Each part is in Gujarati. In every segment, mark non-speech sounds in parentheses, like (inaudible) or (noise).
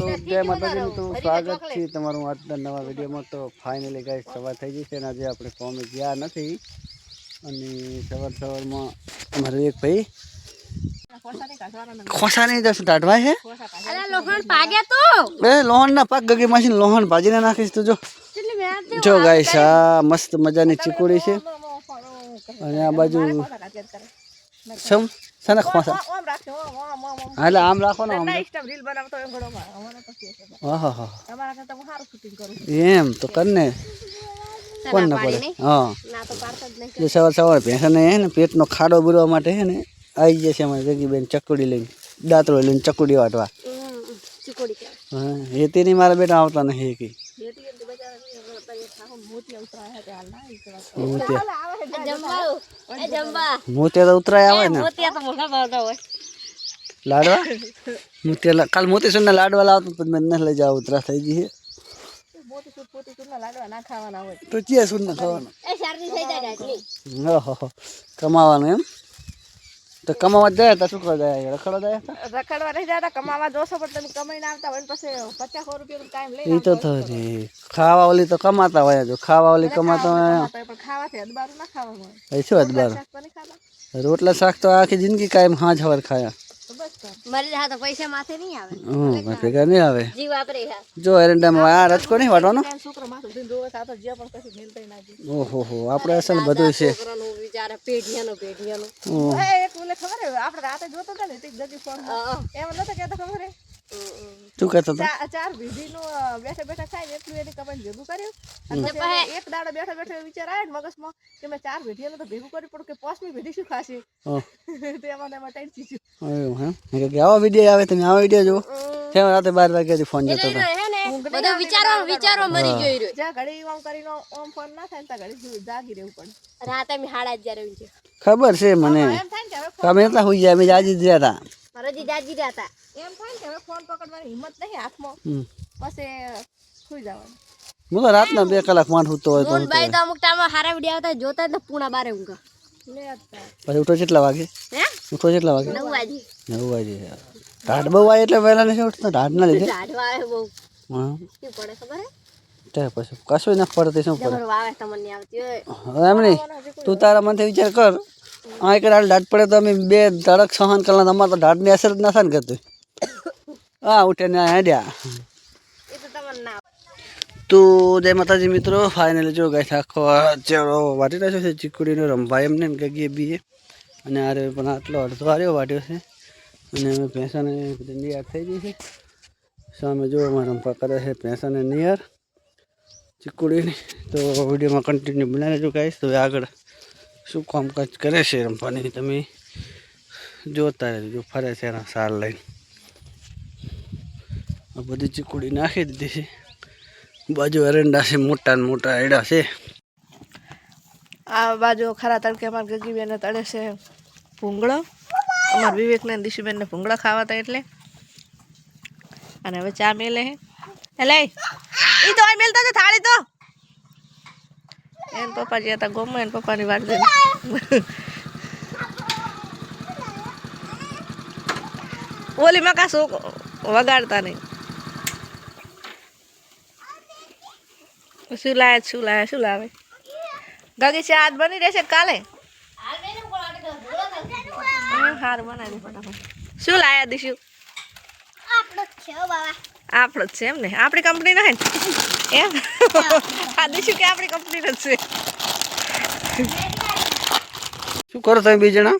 તો જય માતાજી તો સ્વાગત છે તમારું આજના નવા વિડીયોમાં. તો ફાઇનલી ગાઈસ સવાર થઈ ગઈ છે અને આજે આપણે કોમે ગયા નથી. અને સવાર સવારમાં અમારે એક ભાઈ ખોસા નહીં જશું છે લોહણ ના પાક ગગી માસી લોહણ ભાજીને નાખીશ તું જો. જો ગાઈસ આ મસ્ત મજાની ચીકુડી છે. અને આ બાજુ સમ સને ખોસા હા એટલે આમ રાખો ને આમ હા હા એમ તો કર ને કોણ ના પડે હા. ના તો પાડતા જ નહીં. સવાર સવાર ભેંસાને હે ને પેટનો ખાડો ભરવા માટે હે ને આવી જશે અમારે જગીબેન ચકડી લઈને દાંતરો લઈને ચકડી વાટવા. ચીકોડી હા એ તેની મારા બેટા આવતા નહીં કે. મોતિયા તો ઉતરાય આવે ને. લાડવા? મોતિયા કાલ મોતી સુરના લાડવા લાવતો તો મેં નથી લઈ જાવ ઉતરા થઈ ગઈ છે તો ચિયા સુર ના ખાવાનું એ શરદી થઈ જાય એટલી ઓહો. કમાવાનું એમ? તો કમાવા જાય તો શું કરવા જાય? રખડવા જાય રખડવા નહીં જતા કમાવા જોશો પણ તમે કમાઈને આવતા હોય પછી પચાસ સો રૂપિયાનો ટાઈમ લઈ એ તો થરી ખાવા ઓલી તો કમાતા હોય જો ખાવા ઓલી કમાતા હોય પણ ખાવાથી અદબારું ના ખાવાનું હોય શું અદબાર રોટલા શાક તો આખી જિંદગી કાયમ હાજ હવાર ખાયા. મરી જાય તો પૈસા માથે નહીં આવે. હમ ભેગા નહીં આવે. જીવ વાપરે હા જો એરંડામાં આ રચકો નહીં વાટવાનો? છોકરો માથું ધોઈને જોવે તો જે પણ કશું મિલતા ના જાય ઓહો હો આપણે અસલ બધું છે. છોકરાનું વિચારે પેઢિયાનું પેઢિયાનું. એ એક ખબર હે આપણે રાતે જોતો હતા ને તે જગી ફોન એમ નતો કહેતો ખબર હે? શું કહેતો હતો? ચાર અ, બેઠા બેઠા ખાઈ ને એટલું એની કમાઈને ભેગું કર્યું. અને પછી એક દાડો બેઠા બેઠા વિચાર આવ્યો ને મગજમાં કે મેં ચાર ભીડીઓનું તો ભેગું કર્યું પણ કે પાંચમી ભીડી શું ખાશે? (laughs) તો એમાં એમાં ટાઈમ ચીચું એવું હે? કે આવો વીડિયો આવે તમે આવો વીડિયો જુઓ. કેમ રાતે બાર વાગે ફોન જતો હતો. હે વિચારો વિચારો મરી ગયો રહ્યો જ્યાં ઘડી ઓમ કરીને ઓમ ફોન ના થાય ને ત્યાં ઘડી જાગી રહેવું પડે. રાતે મેં હાડા અગિયાર ઊંઘી ખબર છે મને. તમે એટલા હોઈ જાય અમે જાજી જ રહ્યા હતા. મારા દાજી રહ્યા હતા એમ થાય ને હવે ફોન પકડવાની હિંમત નહીં હાથમાં. પછી સુઈ જવાનું. હું તો રાતના બે કલાક માંડ સૂતો હોય તો ભાઈ તો અમુક ટાઈમ હારા વીડિયો આવતા જોતા ને પૂણા બારે ઊંઘા. પછી ઉઠો કેટલા વાગે? હે? ઉઠો કેટલા વાગે? નવ વાગે. નવ વાગે ઢાઢ બહુ આવે એટલે વહેલા નથી ઉઠતા ઢાઢ ના લીધે. ઝાડવા આવે બહુ. હા. શું પડે ખબર હે? ત્યાં પછી કશું ના પડે શું પડે? વાવે તમને આવતી હોય. એમ નહીં. તું તારા મનથી વિચાર કર. આ એક રાડ ઢાટ પડે તો અમે બે ધડક સહન કરલા અમારે તો ઢાટની અસર જ ના થાય ને કરતું હા ઉઠે ને હેડ્યા. તો જય માતાજી મિત્રો ફાઇનલી જો ગાય આખો ચેડો વાટી રહ્યો છે ચીકુડીનો રંભાઈ એમને ને ગગીએ બીએ. અને આરે પણ આટલો અડધો આર્યો વાટ્યો છે. અને અમે ભેંસાને નિયાર થઈ ગઈ છે. સામે જો અમારે રંભા કરે છે ભેંસાને નિયર. ચીકુડીની. તો વિડીયોમાં કન્ટિન્યુ બનાવી જો ગાઈશ તો આગળ શું કામકાજ કરે છે રમવાની? તમે જોતા રહેજો ફરે છે એના સાર લઈને. આ બધી ચીકુડી નાખી દીધી છે. બાજુ એરંડા છે, મોટા ને મોટા એડા છે. આ બાજુ ખરા તડકે અમારા ગગીબેન તળે છે ભૂંગળો. અમારા વિવેકને દિશુબેનને ભૂંગળા ખાવા હતા એટલે. અને હવે ચા મેલે હે. એટલે એ તો મેલતા થાળી તો. એન પપ્પા જે હતા ગોમમાં, એન પપ્પાની વાત. ઓલી માં કાશું વગાડતા નહીં. શું લાવે શું લાવે શું લાવે? ગગી છે આજ બની રહેશે કાલે? હારું બનાવી ફટાફટ. શું લાયા, દીશું? આપણો જ છે એમ ને. આપણી કંપની ના એમ? આ દીશું કે આપણી કંપની જ છે? શું કરો તમે બે જણા?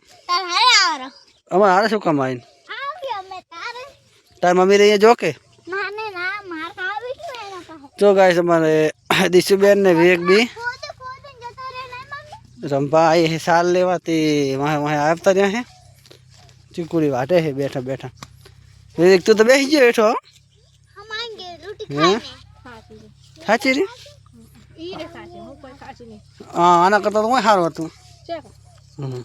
અમારે હારે શું કામ આવીને? તાર. મમ્મી રહી જો કે? જો ગાય અમારે દિશુબેન ને વિવેક બી રંભા આવી હે સાલ લેવા તે વાહે વાહે આવતા રહ્યા હે. ચીકુડી વાટે હે બેઠા બેઠા. વિવેક તું તો બેસી ગયો બેઠો હો? હે સાચી રી? ઈ રે સાચી હું કોઈ સાચી નહીં. હા આના કરતાં તો કોઈ સારું હતું. ના દેવું.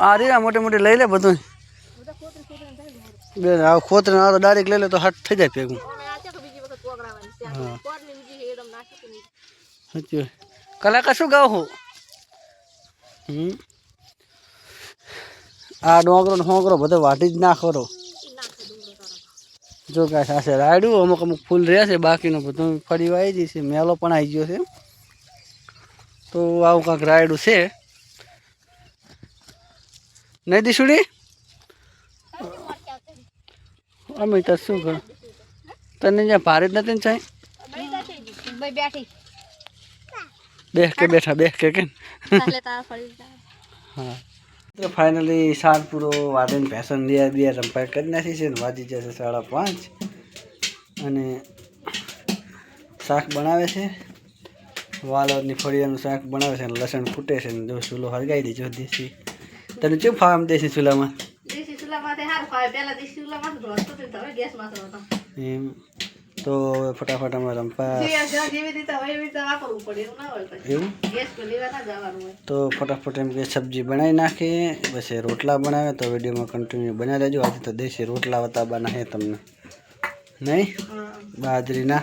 આ મોટે મોટી લઈ લે બધું. બે આ ખોતરે આ તો ડાયરેક્ટ લઈ લે તો હાથ થઈ જાય ભેગું. સાચી. કલાકાર શું ગાવ હું? હમ. આ ડોંગરો ને બધો વાટી જ નાખો જો કાંઈ સાસે રાયડું અમુક અમુક ફૂલ રહ્યા છે બાકીનું બધું ફરી આવી જશે મેલો પણ આવી ગયો છે. તો આવું કાંઈક રાયડું છે. નહીં દીશુડી? અમે તો શું કરું? તને જ્યાં ભારે જ નથી ને ચાય ભાઈ બેહ કે બેઠા બેહ કે કેમ હા. તો ફાઇનલી સાત પૂરો વાદન ફેશન બિયાર બે રંપાઈ કરી નાખી છે ને વાજી જશે સાડા પાંચ. અને શાક બનાવે છે. વાલોરની ફળિયાનું શાક બનાવે છે અને લસણ ફૂટે છે ને જો ચૂલો હળગાઈ દેજો દેશી. તને શું દેશી ચૂલામાં? દેશી ફાવે. પહેલા દેશી ચૂલામાં હવે ગેસમાં એમ. તો ફટાફટ અમે રંપા જેવી રીતે હોય એવી તો ફટાફટ એમ કે સબ્જી બનાવી નાખીએ પછી રોટલા બનાવે તો વિડીયોમાં કન્ટિન્યુ બનાવી લેજો આજે તો દેશી રોટલા બતાવવાના છે તમને. નહીં? બાજરીના?